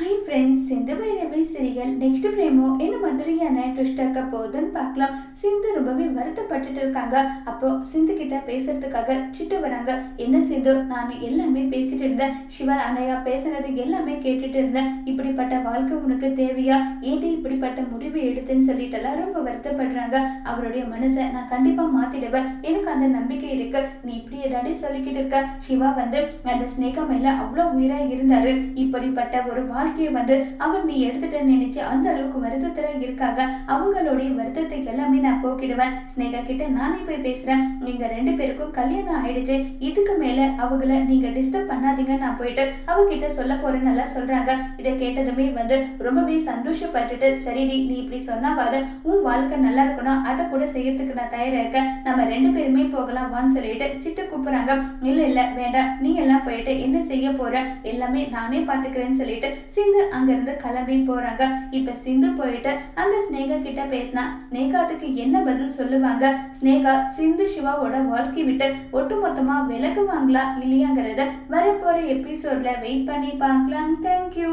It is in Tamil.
Hi friends Sindhu Bhairavi serial next promo என்ன மாதிரியான ட்விஸ்ட் ஆக்க போகுதுன்னு பார்க்கலாம். சிந்து ரொம்பவே வருத்தப்பட்டுட்டு இருக்காங்க. அப்போ சிந்து கிட்ட பேசுறதுக்காக சிட்டு வராங்க. என்ன சிந்து? நான் எல்லாமே பேசிட்டு இருந்தேன். சிவா அண்ணையா பேசுனது எல்லாமே கேட்டுட்டு இருந்தேன். இப்படிப்பட்ட வாழ்க்கை உனக்கு தேவையா? ஏன்டி இப்படிப்பட்ட முடிவு எடுத்துன்னு சொல்லிட்டுலாம் ரொம்ப வருத்தப்படுறாங்க. அவருடைய மனசை நான் கண்டிப்பா மாத்திடுவேன். எனக்கு அந்த நம்பிக்கை இருக்கு. நீ இப்படி ஏதாடி சொல்லிக்கிட்டு இருக்க? சிவா வந்து அந்த ஸ்னேகா மேல அவ்வளோ உயிரா இருந்தாரு. இப்படிப்பட்ட ஒரு வாழ்க்கையை வந்து அவர் நீ எடுத்துட்ட நினைச்சு அந்த அளவுக்கு வருத்தத்துல இருக்காங்க. அவங்களுடைய வருத்தத்தை எல்லாமே நான் போக்கிடுவேன். ஸ்னேகா கிட்ட நானே போய் பேசுறேன். நீங்க ரெண்டு பேருக்கும் கல்யாணம் ஆயிடுச்சு. இதுக்கு மேல அவங்கள நீங்க டிஸ்டர்ப் பண்ணாதீங்க. நான் போயிட்டு அவகிட்ட சொல்ல போறேன்னு நல்லா சொல்றாங்க. இதை கேட்டதுமே வந்து ரொம்பவே சந்தோஷப்பட்டுட்டு சரிடி நீ இப்படி சொன்னாவாது உன் வாழ்க்கை நல்லா இருக்கணும். அதை கூட செய்யறதுக்கு நான் தயாரா இருக்கேன். நம்ம ரெண்டு பேருமே போகலாம் வான்னு சொல்லிட்டு சிட்டு கூப்பிடுறாங்க. இல்ல இல்ல வேண்டாம். நீ எல்லாம் போயிட்டு என்ன செய்ய போற? எல்லாமே நானே பாத்துக்கிறேன்னு சொல்லிட்டு சிந்து அங்கிருந்து கிளம்பி போறாங்க. இப்ப சிந்து போயிட்டு அந்த ஸ்னேகா கிட்ட பேசினா ஸ்னேகா அதுக்கு என்ன பதில் சொல்லுவாங்க? ஸ்னேகா சிந்து சிவாவோட வாழ்க்கை விட்டு ஒட்டுமொத்தமா விலகுவாங்களா இல்லையாங்கிறத வரப்போற எபிசோட்ல வெயிட் பண்ணி பார்க்கலாம். தேங்க்யூ